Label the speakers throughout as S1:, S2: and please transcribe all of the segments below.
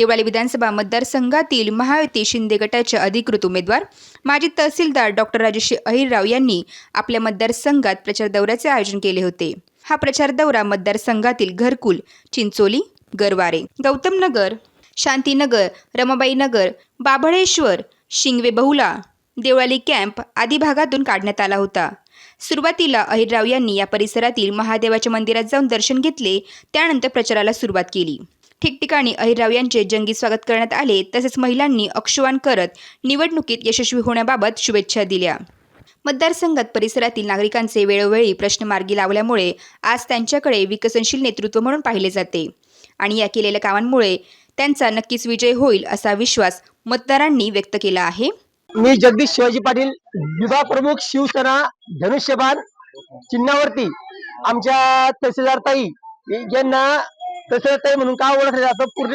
S1: देवळाली विधानसभा मतदारसंघातील महायुती शिंदे गटाचे अधिकृत उमेदवार माजी तहसीलदार डॉक्टर राजेश अहिरराव यांनी आपल्या मतदारसंघात प्रचार दौऱ्याचे आयोजन केले होते. हा प्रचार दौरा मतदारसंघातील घरकुल चिंचोली गरवारे गौतमनगर शांतीनगर रमाबाई नगर बाभळेश्वर शिंगवे बहुला देवळाली कॅम्प आदी भागातून काढण्यात आला होता. सुरुवातीला अहिरराव यांनी या परिसरातील महादेवाच्या मंदिरात जाऊन दर्शन घेतले त्यानंतर प्रचाराला सुरुवात केली. ठिकठिकाणी अहिरराव यांचे जंगी स्वागत करण्यात आले. तसेच महिलांनी अक्षवान करत निवडणुकीत यशस्वी होण्याबाबत शुभेच्छा दिल्या. मतदारसंघात परिसरातील नागरिकांचे वेळोवेळी प्रश्न मार्गी लावल्यामुळे आज त्यांच्याकडे विकसनशील नेतृत्व म्हणून पाहिले जाते. आणि या केलेल्या कामांमुळे त्यांचा नक्कीच विजय होईल असा विश्वास मतदारांनी व्यक्त केला आहे.
S2: मी जगदीश शिवाजी पाटील विभाग प्रमुख शिवसेना धनुष्यबाण चिन्हावरती आमच्या तहसीलदार ताई यांना तसंच ताई म्हणून का ओळखलं जातं पूर्ण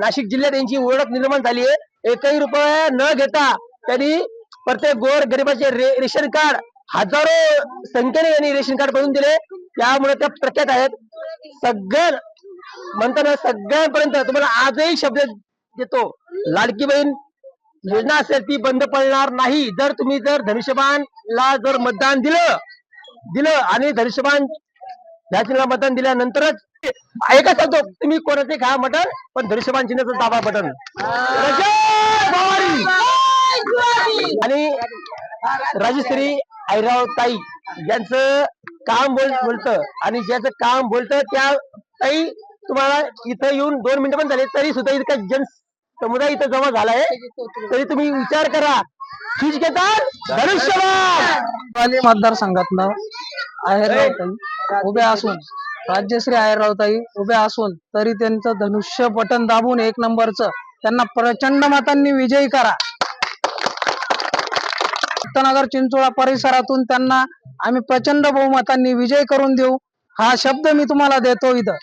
S2: नाशिक जिल्ह्यात यांची ओळख निर्माण झाली आहे. एकही रुपये न घेता त्यांनी प्रत्येक गोर गरिबाचे रे, रेशन कार्ड हजारो संख्येने यांनी रेशन कार्ड बनवून दिले. त्यामुळे त्या प्रख्यात आहेत. सगळ्या म्हणताना सगळ्यांपर्यंत तुम्हाला आजही शब्द देतो. लाडकी बहीण योजना असेल ती बंद पडणार नाही. जर तुम्ही जर धनुष्यबाणला जर मतदान दिलं दिलं आणि धनुष्यबाण चिन्हाला मतदान दिल्यानंतरच एकच सांगतो तुम्ही कोणाचे खा मटन पण धनुष्यबाण चिन्हाचं दाबा बटन आणि राजश्री आईराव ताई ज्यांचं काम बोल बोलतं. आणि ज्याचं काम बोलतं त्या ताई तुम्हाला इथं येऊन दोन मिनिटं पण झाले तरी सुद्धा इतका जन समुदाय इथं जमा झालाय. तरी तुम्ही विचार करा. ठीक
S3: उभे उभ्या असून. राज्यश्री आहेररावताई उभ्या असून तरी त्यांचं धनुष्य बटन दाबून एक नंबरचं त्यांना प्रचंड मतांनी विजयी करा. दत्तनगर चिंचोळा परिसरातून त्यांना आम्ही प्रचंड बहुमतांनी विजय करून देऊ. हा शब्द मी तुम्हाला देतो इथं.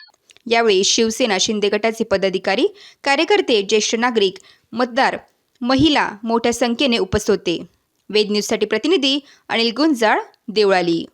S1: यावेळी शिवसेना शिंदे गटाचे पदाधिकारी कार्यकर्ते ज्येष्ठ नागरिक मतदार महिला मोठ्या संख्येने उपस्थित होते. वेद न्यूजसाठी प्रतिनिधी अनिल गुंजाळ देवळाली.